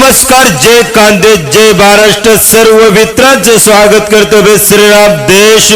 नमस्कार जय कांदे जय महाराष्ट्र. सर्व मित्रांचं स्वागत करतो श्रीराम देश